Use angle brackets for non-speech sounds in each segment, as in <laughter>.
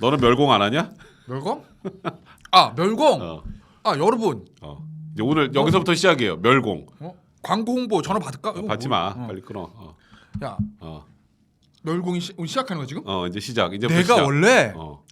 너는 멸공 안 하냐? 멸공? 아 멸공. 어. 아 여러분 어. 이제 오늘 여기서부터 시작이에요. 멸공. 어? 광고 홍보 전화 받을까? 이거 받지 뭐- 마. 어. 빨리 끊어. 어. 야 어. 멸공이 시, 오늘 시작하는 거 지금? 어, 이제 시작. 이제 내가 시작. 원래 어.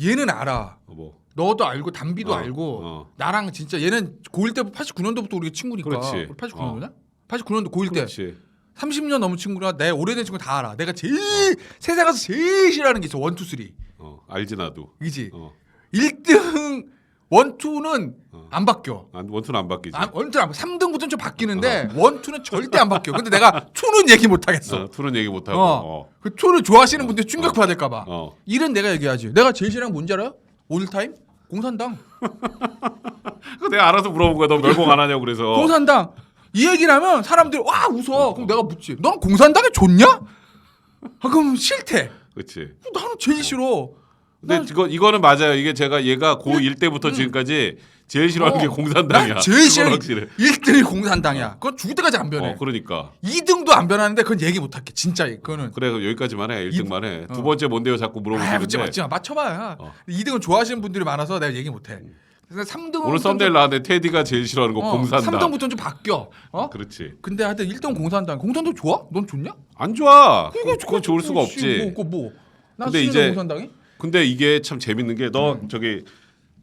얘는 알아. 어, 뭐. 너도 알고 담비도 어, 알고 어. 나랑 진짜 얘는 고1 때 89년도부터 우리가 친구니까 그렇지. 89년도냐? 89년도 고1 때 그렇지. 30년 넘은 친구라 내 오래된 친구 다 알아. 내가 제일 세상에서 제일 싫어하는 게 있어. 원투 쓰리. 어, 알지 나도. 이지. 어. 1등 원투는 어. 안 바뀌어. 안, 원투는 안 바뀌지. 아, 원투 안 3등부터는 좀 바뀌는데 원투는 절대 안 바뀌어. 근데 내가 투는 얘기 못 하겠어. 어, 투는 얘기 못 하고. 어. 어. 그 투를 좋아하시는 분들 충격 받을까 봐. 어. 일은 내가 얘기하지. 내가 제일 싫어하는 게 뭔지 알아요? 오늘타임? 공산당. <laughs> 내가 알아서 물어본 거야. 너 멸공 안 하냐고 그래서. 공산당. 이 얘기를 하면 사람들이 와 웃어. 그럼 내가 묻지. 넌 공산당에 좋냐? 아, 그럼 싫대. 그렇지. 나는 제일 싫어. 근데 난- 이거 이거는 맞아요. 이게 제가 얘가 고1 때부터 지금까지 제일 싫어하는 어. 게 공산당이야. 난 제일 그건 싫어. 확실해. 1등이 공산당이야. 그건 죽을 때까지 안 변해. 어, 그러니까. 2등도 안 변하는데 그건 얘기 못 할게. 진짜 그거는. 그래 그럼 여기까지만 해. 1등만 해. 어. 두 번째 뭔데요? 자꾸 아, 물어보시는데. 맞지 마. 맞춰봐야. 어. 2등은 좋아하시는 분들이 많아서 내가 얘기 못 해. 그래서 3등은 오늘 썸네일 나왔는데 테디가 제일 싫어하는 거 공산당. 3등부터는 좀 바뀌어. 어? 그렇지. 근데 하여튼 1등 공산당. 공산당 좋아? 넌 좋냐? 안 좋아. 그게 그거 좋을 수가 없지. 뭐, 그거 뭐. 난 근데 이제- 공산당이? 근데 이게 참 재밌는 게 너 저기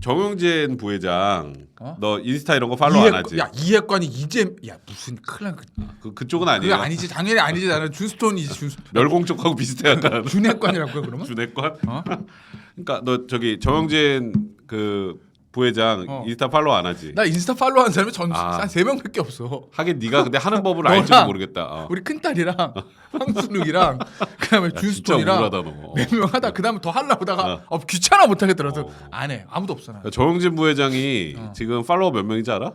정영진 부회장 어? 너 인스타 이런 거 팔로우 안 하지? 야 이해관이 이제 야 무슨 큰일 난 그, 그 그쪽은 그게 아니에요. 아니지 당연히 아니지 나는 준스톤이지 준 <laughs> 멸공 쪽하고 비슷해 약간. <laughs> 준해관이라고 해 그러면? <laughs> 준핵관? 어? 그러니까 너 저기 정영진 그 부회장 어. 인스타 팔로우 안 하지? 나 인스타 팔로우 하는 사람이 전 아. 한세 명밖에 없어. 하긴 네가 근데 하는 법을 알지도 <laughs> 너랑 모르겠다. 어. 우리 큰 딸이랑 <laughs> 황순욱이랑 그다음에 야, 진짜 준스톤이랑 우울하다 너. 몇명 하다 그다음에 더 하려고 다가 어. 어, 귀찮아 못 하겠더라도 어. 안 해. 아무도 없어 나. 정영진 부회장이 어. 지금 팔로워 몇 명인지 알아?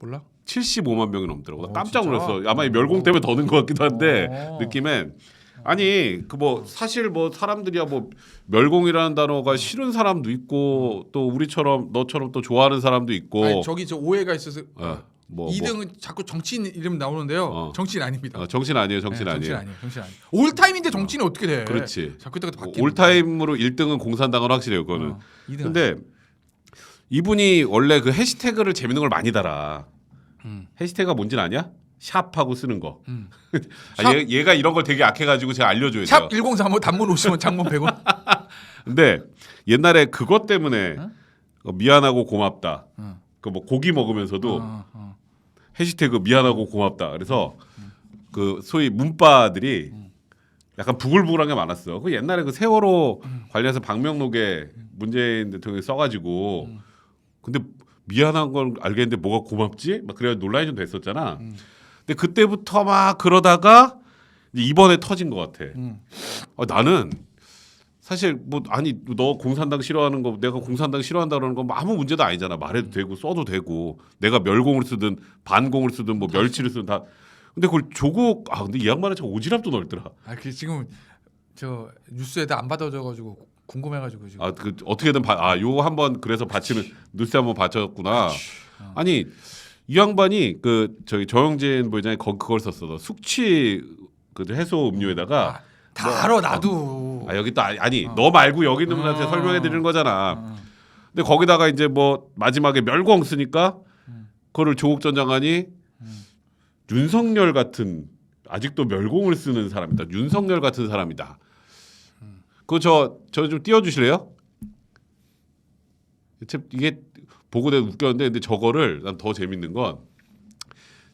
몰라? 75만 명이 넘더라고. 나 어, 깜짝 진짜? 놀랐어. 아마 이 멸공 때문에 더는 것 같기도 한데 어. 느낌엔 아니 그 뭐 사실 뭐 사람들이야 뭐 멸공이라는 단어가 싫은 사람도 있고 또 우리처럼 너처럼 또 좋아하는 사람도 있고 아니, 저기 저 오해가 있어서 어, 뭐, 2등은 자꾸 정치인 이름 나오는데요. 어. 정치인 아닙니다. 뭐, 어, 정신 아니에요 정신 네, 아니에요. 아니에요. 정치인 아니에요. 올타임인데 정치인이 어떻게 돼? 그렇지. 자꾸 이따가 바뀌는 올타임으로 1등은 공산당은 확실해요 그거는. 어, 2등 근데 이분이 원래 그 해시태그를 재밌는 걸 많이 달아. 음. 해시태그가 뭔지는 아냐? 샵하고 쓰는 거. 음. <laughs> 아, 얘, 얘가 이런 걸 되게 약해가지고 제가 알려줘요. 샵 제가. 1035 단문 50원 장문 100원. <laughs> 근데 옛날에 그것 때문에 어? 어, 미안하고 고맙다. 어. 그뭐 고기 먹으면서도 어, 어. 해시태그 미안하고 고맙다. 그래서 그 소위 문바들이 약간 부글부글한 게 많았어. 그 옛날에 그 세월호 관련해서 박명록에 문재인 대통령이 써가지고 근데 미안한 걸 알겠는데 뭐가 고맙지? 막 그래 논란이 좀 됐었잖아. 근데 그때부터 막 그러다가 이번에 터진 것 같아. 음. 어, 나는 사실 뭐 아니 너 공산당 싫어하는 거 내가 공산당 싫어한다 그러는 건 뭐 아무 문제도 아니잖아. 말해도 되고 써도 되고. 내가 멸공을 쓰든 반공을 쓰든 뭐 멸치를 쓰든 다. 근데 그걸 조국 아 근데 이 양반은 참 오지랖도 넓더라. 아, 그 지금 저 뉴스에다 안 받아줘 가지고 궁금해가지고 지금. 아 그 어떻게든 바, 아 요거 한번 그래서 받치는 뉴스 한번 받쳤구나. 어. 아니 이 양반이 그 저기 정영진 부회장이 거, 그걸 썼어 너 숙취 그 해소 음료에다가 아, 다 알아 나도. 아 여기 또 아니, 아니 너 말고 여기 있는 분한테 어. 설명해 드리는 거잖아 어. 근데 거기다가 이제 뭐 마지막에 멸공 쓰니까 음. 그거를 조국 전 장관이 윤석열 같은 아직도 멸공을 쓰는 사람이다. 윤석열 같은 사람이다. 그거 저 저 좀 띄워 주실래요? 참 이게 보고 내가 웃겼는데 근데 저거를 난 더 재밌는 건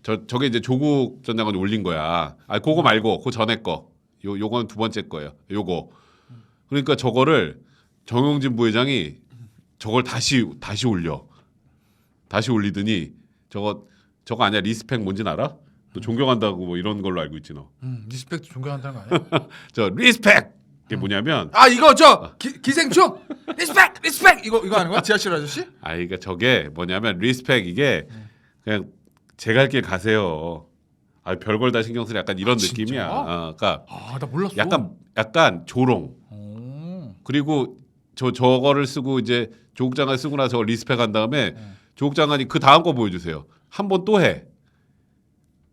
저 저게 이제 조국 전 장관이 올린 거야. 아 그거 말고 그 전에 거. 요 요건 두 번째 거예요. 요거. 그러니까 저거를 정용진 부회장이 저걸 다시 다시 올려. 다시 올리더니 저거 저거 아니야 리스펙 뭔지는 알아? 너 존경한다고 뭐 이런 걸로 알고 있지 너. 음, 리스펙트 존경한다는 거 아니야? <laughs> 저 리스펙 이게 뭐냐면 아 이거 저 기, 기생충 리스펙 리스펙 이거 이거 하는 거야 지하실 아저씨? 아 그러니까 저게 뭐냐면 리스펙 이게 그냥 제 갈 길 가세요. 아 별걸 다 신경 쓰는 약간 이런 아, 진짜? 느낌이야. 어, 그러니까 아 나 몰랐어. 약간 약간 조롱. 오. 그리고 저 저거를 쓰고 이제 조국 장관 쓰고 나서 저걸 리스펙 한 다음에 네. 조국 장관이 그 다음 거 보여주세요. 한 번 또 해.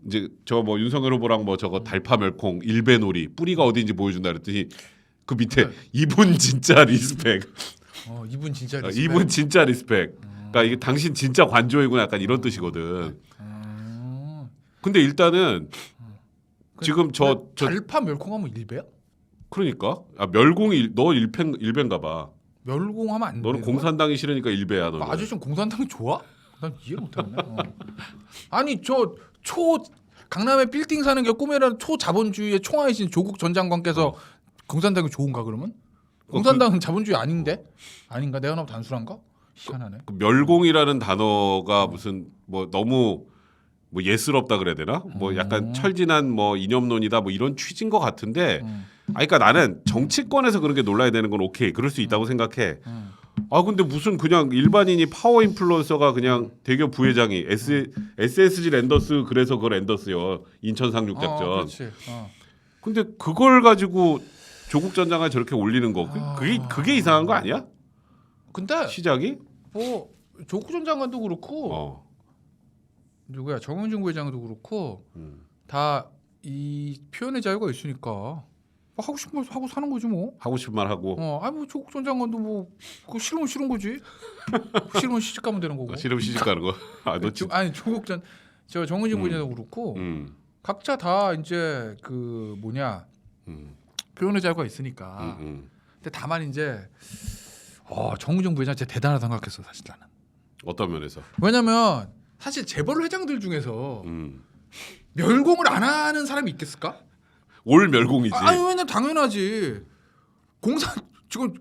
이제 저 뭐 윤석열 후보랑 뭐 저거 달파 멸콩 일배놀이 뿌리가 어디인지 보여준다 그랬더니 그 밑에 네. 이분 진짜 리스펙. 어, 이분 진짜 어, 리스펙. 이분 진짜 리스펙. 그러니까 이게 당신 진짜 관조이구나 약간 이런 뜻이거든. 음. 근데 일단은 지금 저 근데 저 달파 멸콩하면 일배야? 그러니까 아, 멸공이 너 일패 일배인가 봐. 멸공하면 안 돼. 너는 공산당이 싫으니까 일배야 너는. 아저씨 공산당이 좋아? 난 이해 못하네. 어. 아니 저 초 강남에 빌딩 사는 게 꿈이라는 초자본주의의 총아이신 조국 전 장관께서 어. 공산당이 좋은가 그러면? 공산당은 자본주의 아닌데? 아닌가? 내가 너무 단순한가? 희한하네. 그 멸공이라는 단어가 무슨 뭐 너무 뭐 예스럽다 그래야 되나? 뭐 약간 음. 철진한 뭐 이념론이다 뭐 이런 취지인 것 같은데. 음, 아 그러니까 나는 정치권에서 그런 게 놀라야 되는 건 오케이. 그럴 수 있다고 생각해. 음. 아 근데 무슨 그냥 일반인이 파워 인플루언서가 그냥 대기업 부회장이 S SSG 랜더스 그래서 그걸 랜더스요. 인천 상륙작전. 어, 그렇지. 어. 근데 그걸 가지고 조국 전 장관 저렇게 올리는 거 그- 아. 그게 그게 이상한 거 아니야? 근데 시작이? 뭐 조국 전 장관도 그렇고 어. 누구야 정은중 부회장도 그렇고 음. 다 이 표현의 자유가 있으니까 뭐 하고 싶은 걸 하고 사는 거지 뭐. 하고 싶은 말 하고 어, 아니 뭐 조국 전 장관도 뭐 그거 싫으면 싫은 거지. <laughs> 싫으면 시집 가면 되는 거고. 싫으면 시집 가는 거. 아너 조- 진. 아니 조국 전 저 정은진 음. 부회장도 그렇고 음. 각자 다 이제 그 뭐냐 음. 표현의 자유가 있으니까. 음. 음. 근데 다만 이제 어, 정은정 부회장 진짜 대단하다 생각했어 사실 나는. 어떤 면에서? 왜냐면 사실 재벌 회장들 중에서 음. 멸공을 안 하는 사람이 있겠을까? 올 멸공이지. 아, 아니 왜냐면 당연하지. 공산 지금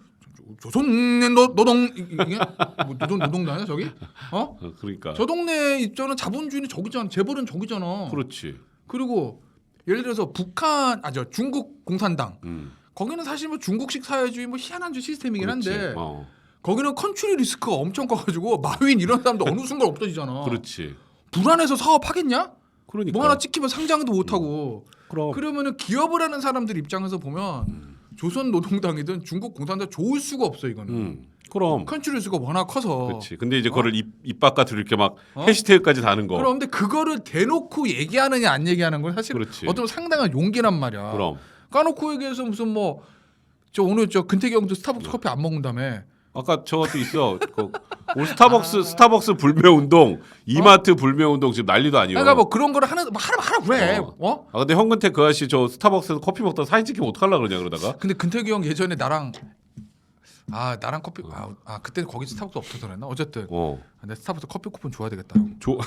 조선 노, 노동 이- 이게 뭐 노동 노동당이야 저기? 어? 어, 그러니까. 저 동네 입장은 자본주의는 저기잖아. 재벌은 저기잖아. 그렇지. 그리고 예를 들어서 북한 아저 중국 공산당 음. 거기는 사실 뭐 중국식 사회주의 뭐 희한한 주 시스템이긴. 한데 어. 거기는 컨트리 리스크가 엄청 커가지고 마윈 이런 사람도 어느 순간 없어지잖아. 그렇지. 불안해서 사업하겠냐? 그러니까. 뭐 하나 찍히면 상장도 못 하고. 그럼. 그러면은 기업을 하는 사람들 입장에서 보면 조선 노동당이든 중국 공산당 좋을 수가 없어 이거는. 음. 그럼. 컨트리 리스크가 워낙 커서. 그렇지. 근데 이제 그거를 입, 입 바깥으로 이렇게 막 어? 해시태그까지 다는 거. 그럼 근데 그거를 대놓고 얘기하느냐 안 얘기하는 건 사실 그렇지. 어떤 상당한 용기란 말이야. 그럼. 까놓고 얘기해서 무슨 뭐 저 오늘 저 근태기 형도 스타벅스 커피 안 먹는다며. 아까 저것도 있어. 그 스타벅스 스타벅스 불매 운동, 이마트 불매 운동 지금 난리도 아니에요. 그러니까 뭐 그런 거를 하는 뭐 하라 하라 그래. 어. 어? 아 근데 현근태 그 아저씨 저 스타벅스에서 커피 먹다 사진 찍히면 어떡하려 그러냐 그러다가. 근데 근태기 형 예전에 나랑 아 나랑 커피 아, 아 그때 거기 스타벅스 없어서 그랬나 어쨌든 어. 내 스타벅스 커피 쿠폰 줘야 되겠다 형. 조.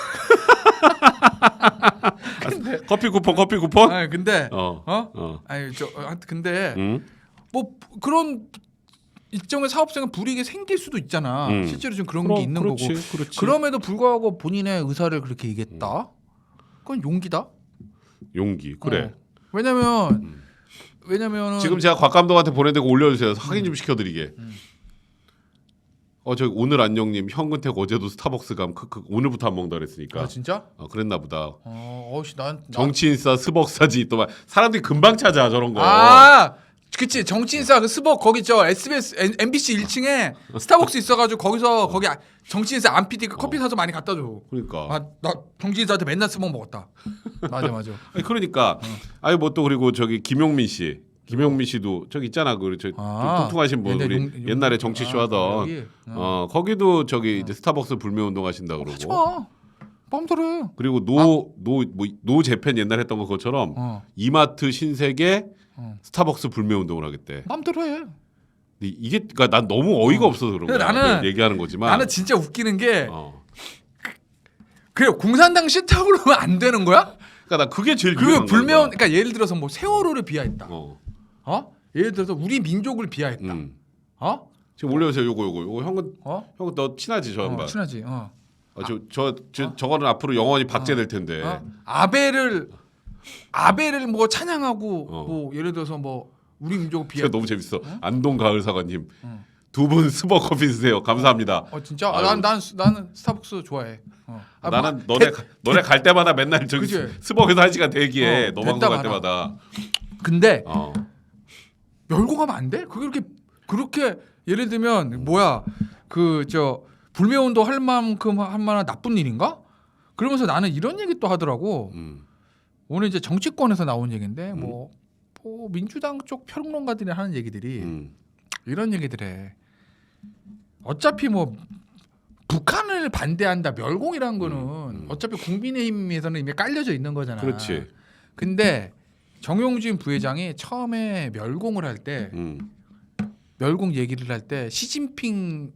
커피 쿠폰 커피 쿠폰? 아니 근데 어. 어? 어. 아니 저 어, 하여튼 근데 응? 뭐 그런 일정의 사업성에 불이익이 생길 수도 있잖아. 음. 실제로 지금 그런 그럼, 게 있는 그렇지, 거고. 그렇지. 그럼에도 불구하고 본인의 의사를 그렇게 얘기했다. 그건 용기다. 용기. 그래. 어. 왜냐면 음. 왜냐면은 지금 제가 곽 감독한테 보내드고 올려주세요. 확인 좀 시켜드리게. 음. 어, 저 오늘 안녕님 현근택 어제도 스타벅스 감 크크 오늘부터 안 먹는다 그랬으니까. 아 진짜? 어, 그랬나 보다. 어, 어씨 난, 난 정치인싸 스벅사지 또 막 사람들이 금방 찾아 저런 거. 아 그치 정치인사 그 스벅 거기 저 SBS N- MBC 1층에 스타벅스 있어가지고 거기서 거기 아- 정치인사 안PD 그 커피 사서 많이 갖다 줘. 그러니까. 아 나 정치인사한테 맨날 스벅 먹었다. 맞아 맞아. <laughs> 아니, 그러니까. 아니 뭐 또 그리고 저기 김용민 씨. 김용민 씨도 저기 있잖아 그저 아, 통통하신 분 옛날 우리 용- 용- 옛날에 정치쇼 아, 하던 여기? 어 거기도 저기 이제 스타벅스 불매 운동 하신다 그러고 마. 해. 그리고 노 노 뭐 노 재팬 옛날 했던 거 그것처럼 어. 이마트 신세계 어. 스타벅스 불매 운동을 하겠대. 마음대로 해. 근데 이게 그러니까 난 너무 어이가 없어서 그런 거야. 나는- 얘기하는 거지만. 나는 진짜 웃기는 게 어. 그래 공산당 싫다고 그러면 안 되는 거야? 그러니까 나 그게 제일 그 가는 그러니까 예를 들어서 뭐 세월호를 비하했다. 어. 어? 예를 들어서 우리 민족을 비하했다. 음. 어? 지금 올려주세요. 요거 요거 요거 형은 어? 형은 너 친하지 저 어, 양반. 친하지. 어. 어, 저, 저, 저 저거는 앞으로 영원히 박제될 텐데. 어? 아베를 아베를 뭐 찬양하고 어. 뭐 예를 들어서 뭐 우리 민족을 비하. 제가 너무 재밌어. 안동 가을 사관님 어. 두분 스벅 커피 드세요. 감사합니다. 어 진짜? 아유. 난, 난 나는 스타벅스 좋아해. 어. 아, 나는 뭐, 너네 대- 가- 너네 갈 때마다 맨날 저기 그치? 스벅에서 한 시간 대기해. 어, 너 방송 됐다 갈. 때마다. 근데 어. 멸공하면 안 돼? 그게 그렇게 그렇게 예를 들면 뭐야 그 저 불매 운동 할 만큼 할 만한 나쁜 일인가? 그러면서 나는 이런 얘기 또 하더라고. 음. 오늘 이제 정치권에서 나온 얘기인데 뭐, 뭐 민주당 쪽 평론가들이 하는 얘기들이 음. 이런 얘기들해. 어차피 뭐 북한을 반대한다 멸공이란 거는 음. 어차피 국민의힘에서는 이미 깔려져 있는 거잖아. 그렇지. 근데 정용진 부회장이 처음에 멸공을 할때 음. 멸공 얘기를 할 때 시진핑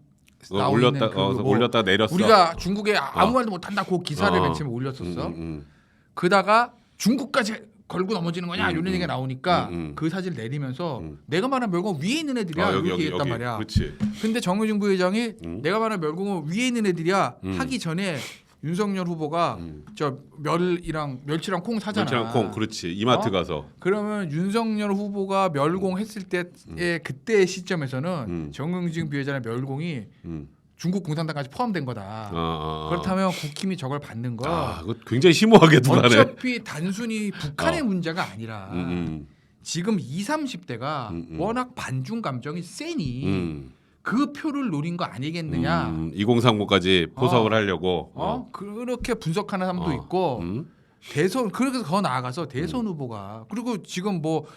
어, 올렸다 그 어, 뭐 올렸다 내렸어. 우리가 중국에 아무 어. 말도 못한다 그 기사를 어. 맨 처음에 올렸었어. 음, 음, 그다가 중국까지 걸고 넘어지는 거냐 음, 이런 음. 얘기가 나오니까 음, 음. 그 사진을 내리면서 음. 내가 말한 멸공 위에 있는 애들이야 어, 여기 이렇게 여기. 말이야. 그렇지. 근데 정의진 부회장이 음. 내가 말한 멸공은 위에 있는 애들이야 음. 하기 전에 윤석열 후보가 음. 저 멸이랑 멸치랑 콩 사잖아. 멸치랑 콩 그렇지. 이마트 어? 가서. 그러면 윤석열 후보가 멸공했을 때의 그때의 시점에서는 음. 정의진 부회장의 멸공이 음. 중국 공산당까지 포함된 거다. 아. 그렇다면 국힘이 저걸 받는 거 아, 그거 굉장히 심오하게 누가네. 어차피 단순히 북한의 어. 문제가 아니라 음, 음. 지금 20, 30대가 음, 음. 워낙 반중 감정이 세니 음. 그 표를 노린 거 아니겠느냐. 음, 2030까지 포석을 하려고. 어? 그렇게 분석하는 사람도 어. 있고 음. 대선 그래서 더 나아가서 대선 후보가 그리고 지금 뭐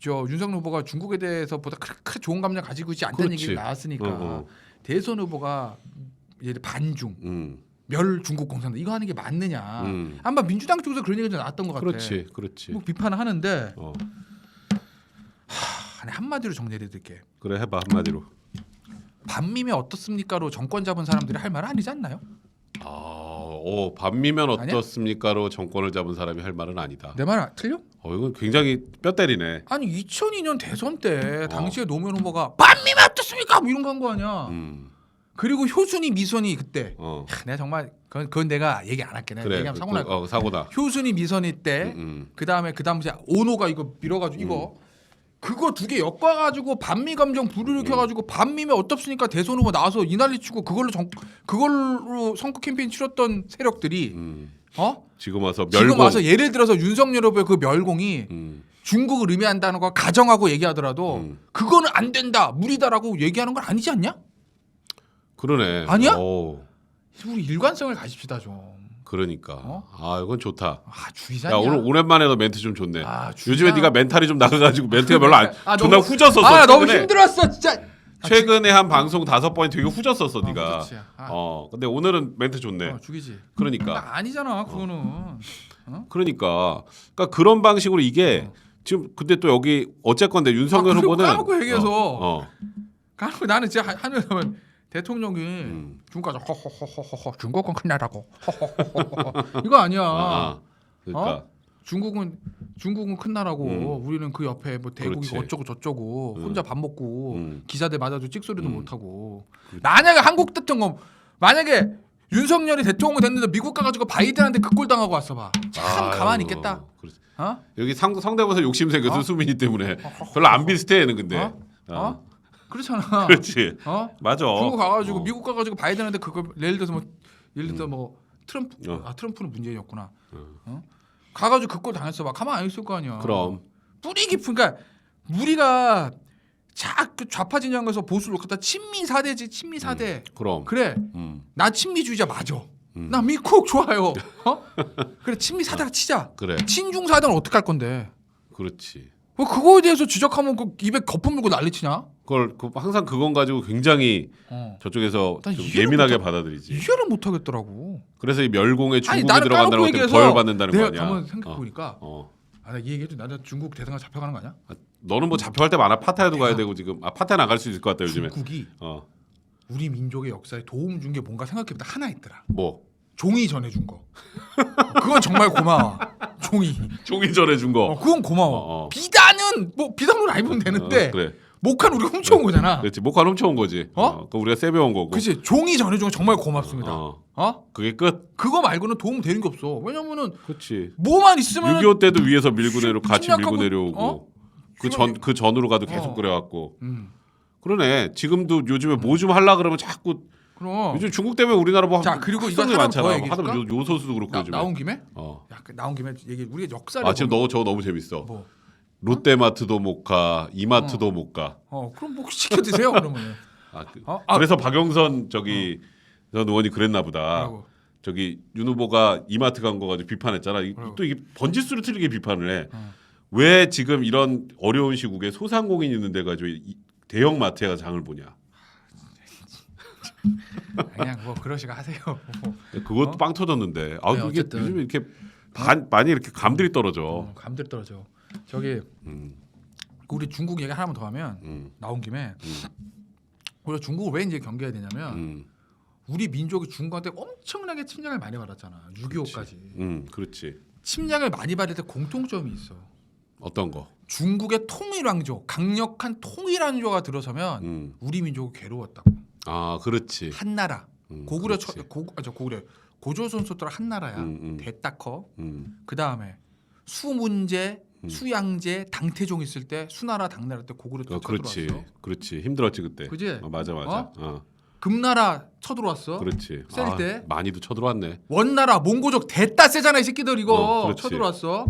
저 윤석열 후보가 중국에 대해서 보다 그렇게 좋은 감정 가지고 있지 않다는 그렇지. 얘기가 나왔으니까 어, 어. 대선 후보가 반중 음. 멸 중국 공산당 이거 하는 게 맞느냐. 음. 아마 민주당 쪽에서 그런 얘기가 좀 나왔던 것 같아. 그렇지. 그렇지. 뭐 비판을 하는데 어. 하, 한마디로 정리해드릴게. 그래 해봐 한마디로. 반미면 어떻습니까로 정권 잡은 사람들이 할말 아니지 않나요? 아, 어, 반미면 아니야? 어떻습니까로 정권을 잡은 사람이 할 말은 아니다. 내 말 틀려? 어, 이건 굉장히 뼈 때리네. 아니 2002년 대선 때 어. 당시에 노무현 후보가 반미면 어떻습니까? 뭐 이런 거 한 거 아니야. 음. 그리고 효순이 미선이 그때 어. 야, 내가 정말 그건, 그건 내가 얘기 안 할게. 내가 그래. 얘기하면 사고 그, 날 거. 어, 사고다. 효순이 미선이 때 음, 음. 그 다음에 그 다음에 오노가 이거 밀어가지고 이거 그거 두 개 엮어가지고 반미 감정 불일으켜가지고 반미면 어떻습니까 대선 후보 나와서 이 난리 치고 그걸로 정 그걸로 선거 캠페인 치렀던 세력들이 음. 어 지금 와서 지금 멸공. 와서 예를 들어서 윤석열 후보의 그 멸공이 음. 중국을 의미한다는 거 가정하고 얘기하더라도 음. 그거는 안 된다 무리다라고 얘기하는 건 아니지 않냐? 그러네. 아니야? 오, 우리 일관성을 가집시다 좀. 그러니까. 어? 아, 이건 좋다. 아 주의자냐? 야, 오늘 오랜만에 너 멘트 좀 좋네. 아, 요즘에. 네가 멘탈이 좀 나가가지고 멘트가 별로 안 <laughs> 아, 존나 너무- 후졌었어. 아 너무 최근에. 힘들었어 진짜. 아, 최근에 한 방송 다섯 번이 되게 후졌었어, 어, 네가. 아. 어, 근데 오늘은 멘트 좋네. 어, 죽이지. 그러니까. 나 아니잖아 그거는. 그러니까, 그러니까 그런 방식으로 이게 어. 지금 근데 또 여기 어쨌건데 윤석열 아, 후보는 까놓고 얘기해서. 어, 어. 까놓고 나는 진짜 하면 대통령이 음. 중국까지 허허허허허 중국은 큰 나라고 허허허허 이거 아니야. 아, 아. 그러니까 어? 중국은 중국은 큰 나라고 음. 우리는 그 옆에 뭐 대국이 그렇지. 어쩌고 저쩌고 음. 혼자 밥 먹고 음. 기사들 맞아도 찍소리도 음. 못 하고 만약에 한국 대통령 만약에 윤석열이 대통령 됐는데 미국 가가지고 바이든한테 그꼴 당하고 왔어 봐. 참 아유, 가만히 있겠다. 그렇지. 어? 여기 상, 성대모사 욕심 생겼어 어? 수민이 때문에 별로 안 비슷해 얘는 근데 어? 어? 그렇잖아. <laughs> 그렇지 어? 맞아 중국 가가지고 어. 미국 가가지고 바이든한테 그거 예를 들어서 뭐 예를 들어 뭐 트럼프 어. 아 트럼프는 문재인이었구나. 어? 가가지고 그꼴 당했어 봐. 가만 안 있을 거 아니야. 그럼 뿌리 깊은 그러니까 우리가 자꾸 좌파 진영에서 보수를 갖다 친미 사대지 친미 사대. 그럼 그래 음, 나 친미주의자 맞아. 음. 나 미국 좋아요. <laughs> 어? 그래 친미 사대가 치자. 그래 친중 사대는 어떻게 할 건데? 그렇지 왜 그거에 대해서 지적하면 그 입에 거품 물고 난리치냐? 그걸 그 항상 그건 가지고 굉장히 어. 저쪽에서 난 좀 이해를 예민하게 못하- 받아들이지 이해를 못 하겠더라고. 그래서 이 멸공에 아니 중국이 들어간다는 까놓고 것 때문에 얘기해서 벌 받는다는 거 내가 아니야 가만 생각해 어, 보니까 어. 아, 나이 얘기해도 나는 중국 대사관 잡혀가는 거 아니야? 아, 너는 뭐 잡혀갈 때 많아 파타야도 가야. 되고 지금 아 파타야 나갈 수 있을 것 같다 요즘에 중국이 어 우리 민족의 역사에 도움 준 게 뭔가 생각해보다 하나 있더라. 뭐 종이 전해준 거. 그건 정말 고마워. 종이. 종이 전해준 거 어, 그건 고마워. 어, 어. 비단은 뭐 비단으로 안 입으면 되는데 어, 그래 목한 우리가 훔쳐온 거잖아. 그렇지 목한 훔쳐온 거지 어? 그 우리가 세배온 거고 그치 종이 전해준 거 정말 고맙습니다. 어. 어, 그게 끝 그거 말고는 도움 되는 게 없어. 왜냐면은 그렇지 뭐만 있으면 6.25 때도 위에서 밀고 내려 같이 침략하고, 밀고 내려오고 어? 그전 그 전으로 가도 계속 어. 그래갖고 음, 그러네 지금도 요즘에 뭐 좀 하려 그러면 자꾸 그럼 요즘 중국 때문에 우리나라 뭐 자, 그리고 이거 학생들 하나 많잖아 더뭐 얘기해줄까? 하다 보면 요- 요소수도 그렇고 나, 요즘에 나온 김에 어. 야, 그 나온 김에 얘기 우리가 역사를 아 지금 보면 너 저거 너무 재밌어 뭐 롯데마트도 못 가 이마트도 못 가. 어, 그럼 뭐 시켜 드세요 그러면. <laughs> 아, 그, 어? 아, 그래서 박영선 저기 전 의원이 그랬나 보다. 뭐라고? 저기 윤 후보가 이마트 간 거 가지고 비판했잖아. 이- 뭐라고? 또 이게 번지수를 틀리게 비판을 해. 어. 왜 지금 이런 어려운 시국에 소상공인 있는 데 가지고 이- 대형 마트에 가서 장을 보냐. 그냥 뭐 그러시고 하세요. 뭐. 그것도 어? 빵 터졌는데. 아 네, 이게 어쨌든. 요즘 이렇게 반, 많이 이렇게 감들이 떨어져. 어, 감들 떨어져. 저기 음, 우리 중국 얘기 하나만 더 하면 음, 나온 김에 음. 우리가 중국을 왜 이제 경계해야 되냐면 음, 우리 민족이 중국한테 엄청나게 침략을 많이 받았잖아. 6.25까지. 음, 그렇지. 침략을 많이 받을 때 공통점이 있어. 어떤 거? 중국의 통일왕조, 강력한 통일왕조가 들어서면 음. 우리 민족이 괴로웠다고. 아, 그렇지. 한 나라. 음, 고구려 그렇지. 처, 고, 아, 저 고구려 고조선 소토라 한 나라야. 음, 음. 대따커. 음, 그 다음에 수 문제, 음. 수양제, 당태종 있을 때 수나라 당나라 때 고구려 또 어, 그렇지. 쳐들어왔어. 그렇지. 힘들었지 그때. 그지? 어, 맞아, 맞아. 어, 금나라 쳐들어왔어. 그렇지. 셀 아, 때? 많이도 쳐들어왔네. 원나라 몽고족 대따 세잖아 이 새끼들 이거 어, 그렇지. 쳐들어왔어.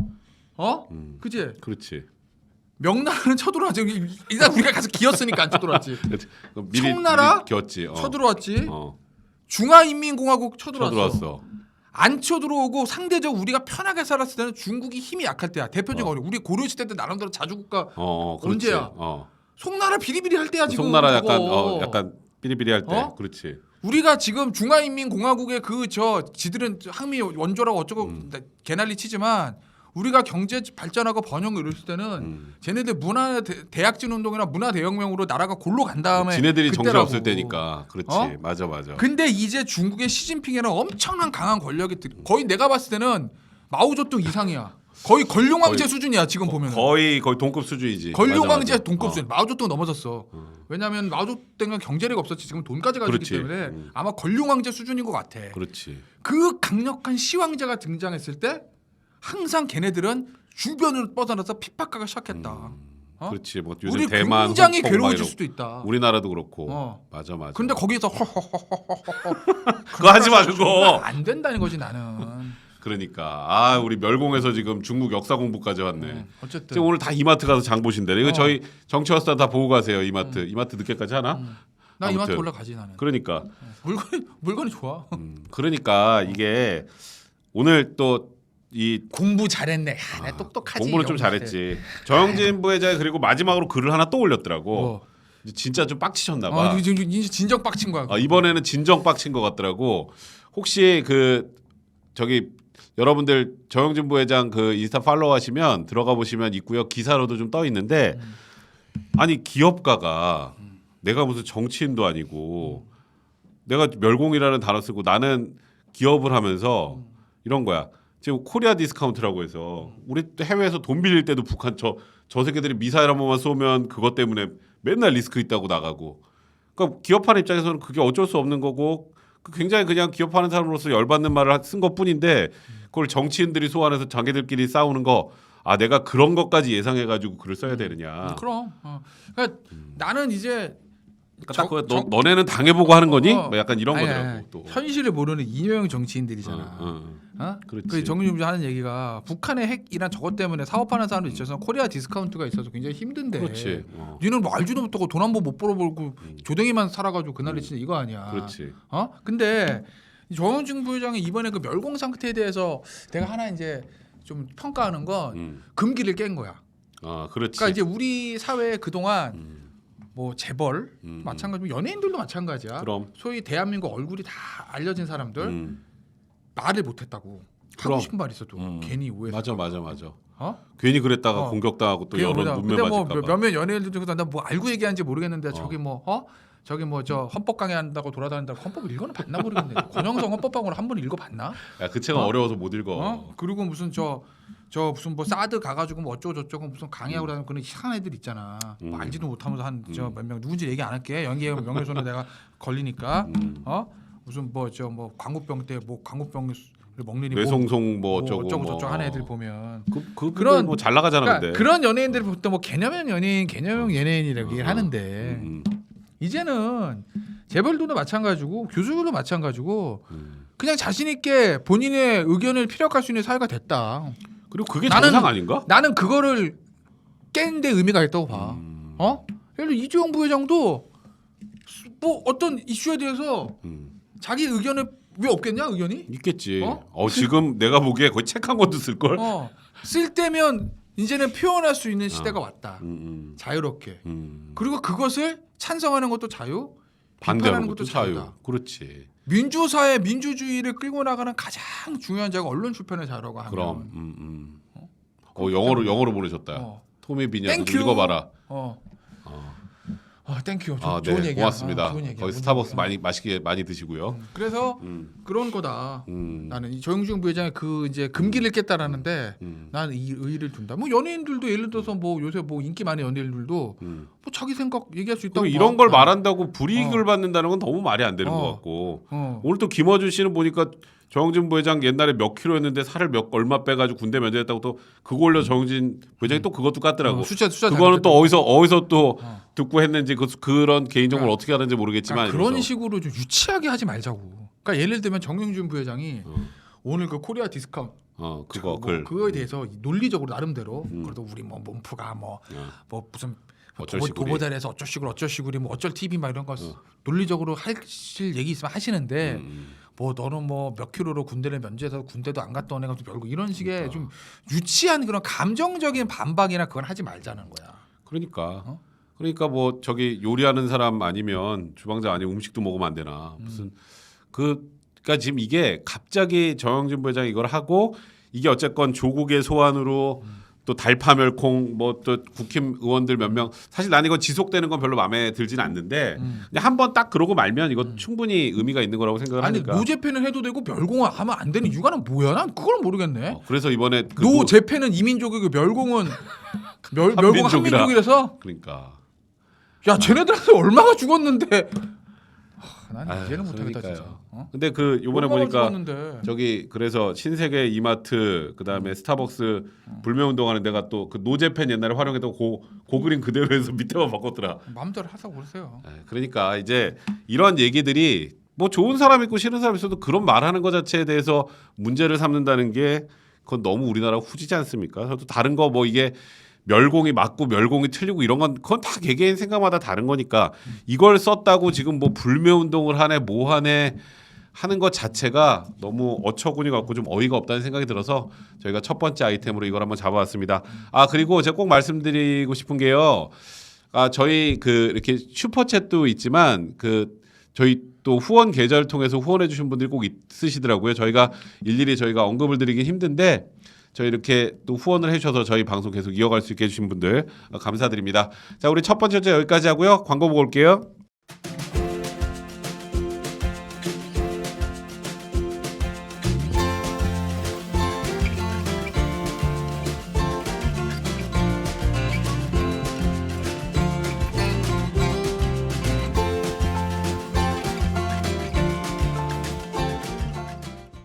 어? 음, 그지? 그렇지. 명나라는 쳐들어왔지. 일단 우리가 가서 기었으니까 안 쳐들어왔지. <laughs> 미리 청나라? 미리 기었지. 어. 쳐들어왔지. 어. 중화인민공화국 쳐들어왔어. 쳐들어왔어. 안 쳐들어오고 상대적 우리가 편하게 살았을 때는 중국이 힘이 약할 때야. 대표적인 어. 어. 우리 고려 시대 때 나름대로 자주국가 어, 어. 언제야? 어. 송나라 비리비리 할 때야 지금. 송나라 약간. 어, 약간 삐리삐리할 때. 어? 그렇지. 우리가 지금 중화인민공화국의 그 저 지들은 항미 원조라고 어쩌고 음. 개난리 치지만 우리가 경제 발전하고 번영을 이뤘을 때는 음. 쟤네들 문화 대, 대약진 운동이나 문화 대혁명으로 나라가 골로 간 다음에 지네들이 정신. 없을 때니까. 그렇지. 어? 맞아, 맞아. 근데 이제 중국의 시진핑에는 엄청난 강한 권력이 들- 거의 내가 봤을 때는 마오쩌둥 이상이야. 거의 걸룡왕제 거의- 수준이야 지금 보면. 거의 거의 동급 수준이지. 걸룡왕제 맞아, 맞아. 동급 수준. 마오쩌둥 넘어졌어. 어. 왜냐하면 마오쩌둥은 경제력이 없었지 지금 돈까지 가지고 있기. 때문에 음. 아마 걸룡왕제 수준인 것 같아. 그렇지. 그 강력한 시황제가 등장했을 때 항상 걔네들은 주변을 뻗어나서 핍박하기 시작했다. 어? 그렇지. 뭐 요즘 우리 대만, 굉장히 홍콩 막 괴로워질 이러고. 수도 있다. 우리나라도 그렇고. 어. 맞아, 맞아. 근데 거기서 허허허허허 <laughs> 그거 하지 마 그거. 안 된다는 거지 나는. 그러니까 아 우리 멸공에서 지금 중국 역사 공부까지 왔네. 음, 어쨌든 오늘 다 이마트 가서 장 보신대. 이거 어. 저희 정치화스타 다 보고 가세요. 이마트. 이마트 늦게까지 하나? 음. 나 이마트 아무튼. 올라가지 나는. 그러니까. 물건이 물건이 좋아. 음, 그러니까 이게 오늘 또 이 공부 잘했네. 야, 내 똑똑하지. 공부는 좀 이런 잘했지. 정영진 부회장이 그리고 마지막으로 글을 하나 또 올렸더라고. 뭐. 이제 진짜 좀 빡치셨나 어, 봐. 지금 이제 진정 빡친 거야. 아, 이번에는 진정 빡친 것 같더라고. 혹시 그 저기 여러분들 정영진 부회장 그 인스타 팔로우 하시면 들어가 보시면 있고요. 기사로도 좀 떠 있는데 아니 기업가가 내가 무슨 정치인도 아니고 내가 멸공이라는 단어 쓰고 나는 기업을 하면서 이런 거야. 지금 코리아 디스카운트라고 해서 우리 또 해외에서 돈 빌릴 때도 북한 저 저 새끼들이 미사일 한 번만 쏘면 그것 때문에 맨날 리스크 있다고 나가고. 그러니까 기업하는 입장에서는 그게 어쩔 수 없는 거고 그 굉장히 그냥 기업하는 사람으로서 열받는 말을 쓴 것뿐인데 그걸 정치인들이 소환해서 자기들끼리 싸우는 거. 아 내가 그런 것까지 예상해가지고 글을 써야 되느냐. 음, 그럼. 어. 그러니까 나는 이제 그러니까 저- 딱 그거 저- 너, 너네는 당해보고 하는 거니? 어. 뭐 약간 이런 아니, 거더라고 아니, 또. 현실을 모르는 이념형 정치인들이잖아. 어, 어. 어? 그렇지. 그 정유주 하는 얘기가 북한의 핵이란 저것 때문에 사업하는 사람들 있어서 코리아 디스카운트가 있어서 굉장히 힘든데. 그렇지. 어. 니는 뭐 알지도 못하고 돈 한 번 못 벌어보고 조댕이만 살아가지고 그날이 진짜 이거 아니야. 음. 그렇지. 어? 근데 이 정영진 부회장이 이번에 그 멸공 상태에 대해서 내가 하나 이제 좀 평가하는 건 음. 금기를 깬 거야. 아 그렇지. 그러니까 이제 우리 사회에 그동안 음. 뭐 재벌 음. 마찬가지고 연예인들도 마찬가지야. 그럼. 소위 대한민국 얼굴이 다 알려진 사람들 음. 말을 못했다고 그럼. 하고 싶은 말 있어도 음. 괜히 오해. 맞아 맞아 맞아. 어? 괜히 그랬다가 어. 공격당하고 또 여론. 문매 근데 뭐 맞을까 봐. 몇몇 연예인들 중에서 나뭐 알고 얘기하는지 모르겠는데 저기 어. 뭐 어? 저기 뭐 저 헌법 강의한다고 돌아다닌다고 헌법을 읽어는 봤나 모르겠네. 권영성 헌법방울 한번 읽어봤나? 야 그 책은 어? 어? 려워서못 읽어. 어? 그리고 무슨 저 저 무슨 뭐 사드 가가지고 뭐 어쩌고 저쩌고 무슨 강의하고 음. 다니는 그런 이상한 애들 있잖아. 뭐 음. 알지도 못하면서 한저 음. 몇명 누군지 얘기 안 할게. 연기에 명예훼손에 내가 걸리니까 음. 어 무슨 뭐 저 뭐 광우병 때 뭐 광우병을 먹느니 뇌송송 뭐 뭐, 어쩌고 어쩌고 뭐. 저쩌고 하는 애들 보면 그, 그 그런- 그런 뭐 잘 나가잖아 그러니까 근데. 그런 연예인들 보통 뭐 개념형 연예인, 개념형 연예인이라고 얘기를 어. 하는데 음, 이제는 재벌들도 마찬가지고 교수들도 마찬가지고 음. 그냥 자신 있게 본인의 의견을 피력할 수 있는 사회가 됐다. 그리고 그게 나는- 정상 아닌가? 나는 그거를 깬 데 의미가 있다고 봐. 음. 어? 예를 들어 이재용 부회장도 뭐 어떤 이슈에 대해서 음. 자기 의견을 왜 없겠냐 의견이? 있겠지. 어? 어, 지금 내가 보기에 거의 책 한 권도 쓸 걸. 어. 쓸 때면 이제는 표현할 수 있는 시대가 왔다. 음, 자유롭게. 음, 음. 그리고 그것을 찬성하는 것도 자유, 반대하는 것도 것도 자유. 자유다. 그렇지. 민주사회 민주주의를 끌고 나가는 가장 중요한 자가 언론 출판의 자유라고 하면 그럼. 음, 음. 어 영어로 영어로 보내셨다. 어. 토미 비냐 좀 땡큐. 읽어봐라. 어. 어. 아, 땡큐. 조, 아, 좋은 네, 얘기야. 고맙습니다. 아, 좋은 얘기야. 거기 스타벅스. 많이 맛있게 많이 드시고요. 음. 그래서 음, 그런 거다. 음, 나는 이 조영준 부회장의 그 이제 금기를 깼다라는데 음, 나는 이 의의를 둔다. 뭐 연예인들도 예를 들어서 뭐 요새 뭐 인기 많은 연예인들도 음. 뭐 자기 생각 얘기할 수 있다고. 이런 봐. 걸 말한다고 불이익을 어. 받는다는 건 너무 말이 안 되는 어. 것 같고 어. 오늘 또 김어준 씨는 보니까 정영진 부회장 옛날에 몇 킬로였는데 살을 몇 얼마 빼가지고 군대 면제했다고 또 그거 올려 정영진 부회장이 또 그것도 깠더라고. 어, 숫자 숫자 그거는 또 어디서 어디서 또 어. 듣고 했는지 그 그런 개인 정보를 그러니까- 어떻게 하는지 모르겠지만 그러니까 그런 이러면서. 식으로 좀 유치하게 하지 말자고. 그러니까 예를 들면 정영준 부회장이 어. 오늘 그 코리아 디스카운트 어 그거 뭐 글 그거에 대해서 논리적으로 나름대로 음. 그래도 우리 뭐 몸프가 뭐뭐 어. 무슨 어쩔 도보, 시구리. 도보달에서 어쩔 시구리 어쩔 시구리 뭐 어쩔 TV 막 이런 거 어. 논리적으로 하실 얘기 있으면 하시는데 음, 뭐 너는 뭐 몇 킬로로 군대를 면제해서 군대도 안 갔다 온 애가 또 별거 이런 식의 그러니까. 좀 유치한 그런 감정적인 반박이나 그건 하지 말자는 거야. 그러니까 어? 그러니까 뭐 저기 요리하는 사람 아니면 주방장 아니면 음식도 먹으면 안 되나 무슨 그 그러니까 지금 이게 갑자기 정영진 부회장이 이걸 하고 이게 어쨌건 조국의 소환으로 또 달파멸콩 뭐 또 국힘 의원들 몇 명 사실 난 이거 지속되는 건 별로 마음에 들지는 않는데 음. 그냥 한번 딱 그러고 말면 이거 충분히 의미가 있는 거라고 생각을 아니 하니까 노재패는 해도 되고 멸공을 하면 안 되는 이유가는 뭐야? 난 그걸 모르겠네. 어, 그래서 이번에 그 노재패는 이민족이고 멸공은 멸, 멸공 한민족이라. 한민족이라서 그러니까 야 쟤네들한테 얼마가 죽었는데 하, 난 아유, 이제는 못하겠다 그러니까요. 진짜. 어? 근데 그 이번에 얼마나 보니까 죽었는데. 저기 그래서 신세계 이마트 그다음에 스타벅스 불매 운동하는 데가 또 그 노제펜 옛날에 활용했던 고, 고 그림 그대로 해서 <laughs> 밑에만 바꿨더라. 마음대로 하자고 그러세요. 에, 그러니까 이제 이런 얘기들이 뭐 좋은 사람 있고 싫은 사람 있어도 그런 말하는 것 자체에 대해서 문제를 삼는다는 게 그건 너무 우리나라 후지지 않습니까? 저도 다른 거 뭐 이게 멸공이 맞고 멸공이 틀리고 이런 건 그건 다 개개인 생각마다 다른 거니까 이걸 썼다고 지금 뭐 불매 운동을 하네 뭐 하네 하는 것 자체가 너무 어처구니 같고 좀 어이가 없다는 생각이 들어서 저희가 첫 번째 아이템으로 이걸 한번 잡아왔습니다. 아 그리고 제가 꼭 말씀드리고 싶은 게요. 아 저희 그 이렇게 슈퍼챗도 있지만 그 저희 또 후원 계좌를 통해서 후원해 주신 분들이 꼭 있으시더라고요. 저희가 일일이 저희가 언급을 드리긴 힘든데 저희 이렇게 또 후원을 해주셔서 저희 방송 계속 이어갈 수 있게 해주신 분들 어, 감사드립니다. 자 우리 첫 번째 주 여기까지 하고요. 광고 보고 올게요.